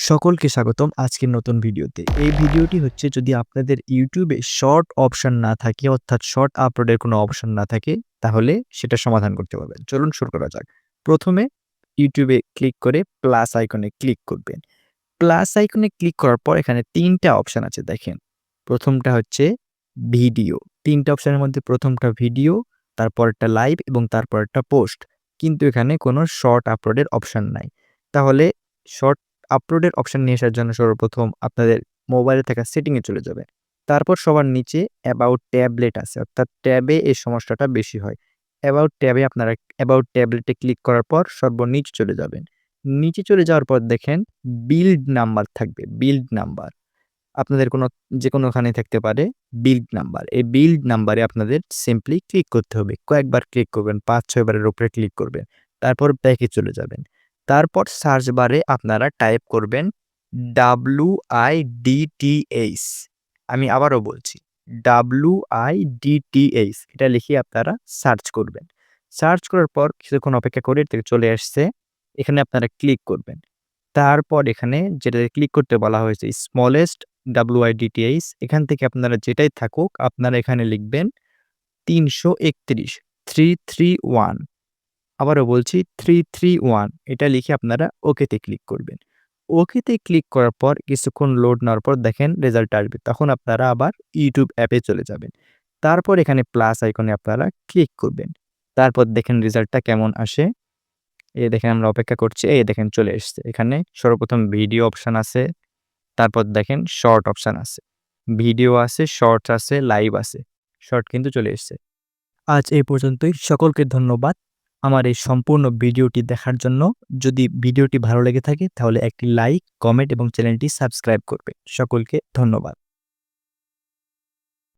সকলকে স্বাগতম আজকের নতুন ভিডিওতে। এই ভিডিওটি হচ্ছে যদি আপনাদের ইউটিউবে শর্ট অপশন না থাকে, অর্থাৎ শর্ট আপলোডের কোনো অপশন না থাকে, তাহলে সেটা সমাধান করতে পারবেন। চলুন শুরু করা যাক। প্রথমে ইউটিউবে ক্লিক করে প্লাস আইকনে ক্লিক করবেন। প্লাস আইকনে ক্লিক করার পর এখানে তিনটা অপশন আছে, দেখেন। প্রথমটা হচ্ছে ভিডিও। তিনটা অপশনের মধ্যে প্রথমটা ভিডিও, তারপরটা লাইভ এবং তারপরটা পোস্ট। কিন্তু এখানে কোনো শর্ট আপলোডের অপশন নাই। তাহলে শর্ট আপলোডের অপশান নিয়ে আসার জন্য সর্বপ্রথম আপনাদের মোবাইলে থাকা সেটিংয়ে চলে যাবে। তারপর সবার নিচে অ্যাবাউট ট্যাবলেট আছে, অর্থাৎ ট্যাবে এই সমস্যাটা বেশি হয়। অ্যাবাউট ট্যাবে আপনারা অ্যাবাউট ট্যাবলেটে ক্লিক করার পর সর্বনিচ চলে যাবেন। নিচে চলে যাওয়ার পর দেখেন বিল্ড নাম্বার থাকবে বিল্ড নাম্বার আপনাদের কোনো যে কোনোখানে থাকতে পারে বিল্ড নাম্বার এই বিল্ড নাম্বারে আপনাদের সিম্পলি ক্লিক করতে হবে। কয়েকবার ক্লিক করবেন, পাঁচ ছয়বারের উপরে ক্লিক করবেন, তারপর ব্যাকে চলে যাবেন। তারপর সার্চ বারে আপনারা টাইপ করবেন ডাব্লু আই ডিটিএইচ আমি আবারও বলছি ডাব্লু আই ডিটিএইচ এটা লিখে আপনারা সার্চ করবেন। সার্চ করার পর কিছুক্ষণ অপেক্ষা করে এটা চলে আসছে, এখানে আপনারা ক্লিক করবেন। তারপর এখানে যেটা ক্লিক করতে বলা হয়েছে স্মলেস্ট ডাব্লু আই ডিটিএইচ এখান থেকে আপনারা যেটাই থাকুক, আপনারা এখানে লিখবেন তিনশো একত্রিশ থ্রি থ্রি ওয়ান আবারও বলছি থ্রি থ্রি ওয়ান এটা লিখে আপনারা ওকেতে ক্লিক করবেন। ওকেতে ক্লিক করার পর কিছুক্ষণ লোড নেওয়ার পর দেখেন রেজাল্ট আসবে, তখন আপনারা আবার ইউটিউব অ্যাপে চলে যাবেন। তারপর এখানে প্লাস আইকনে আপনারা ক্লিক করবেন। তারপর দেখেন রেজাল্টটা কেমন আসে। এ দেখেন আমরা অপেক্ষা করছি, এই দেখেন চলে এসছে। এখানে সর্বপ্রথম ভিডিও অপশান আছে, তারপর দেখেন শর্ট অপশান আছে। ভিডিও আছে শর্টস আছে লাইভ আছে শর্ট কিন্তু চলে এসছে। আজ এই পর্যন্তই। সকলকে ধন্যবাদ। আমার এই সম্পূর্ণ ভিডিওটি দেখার জন্য যদি ভিডিওটি ভালো লেগে থাকে তাহলে একটি লাইক, কমেন্ট এবং চ্যানেলটি সাবস্ক্রাইব করবে। সকলকে ধন্যবাদ।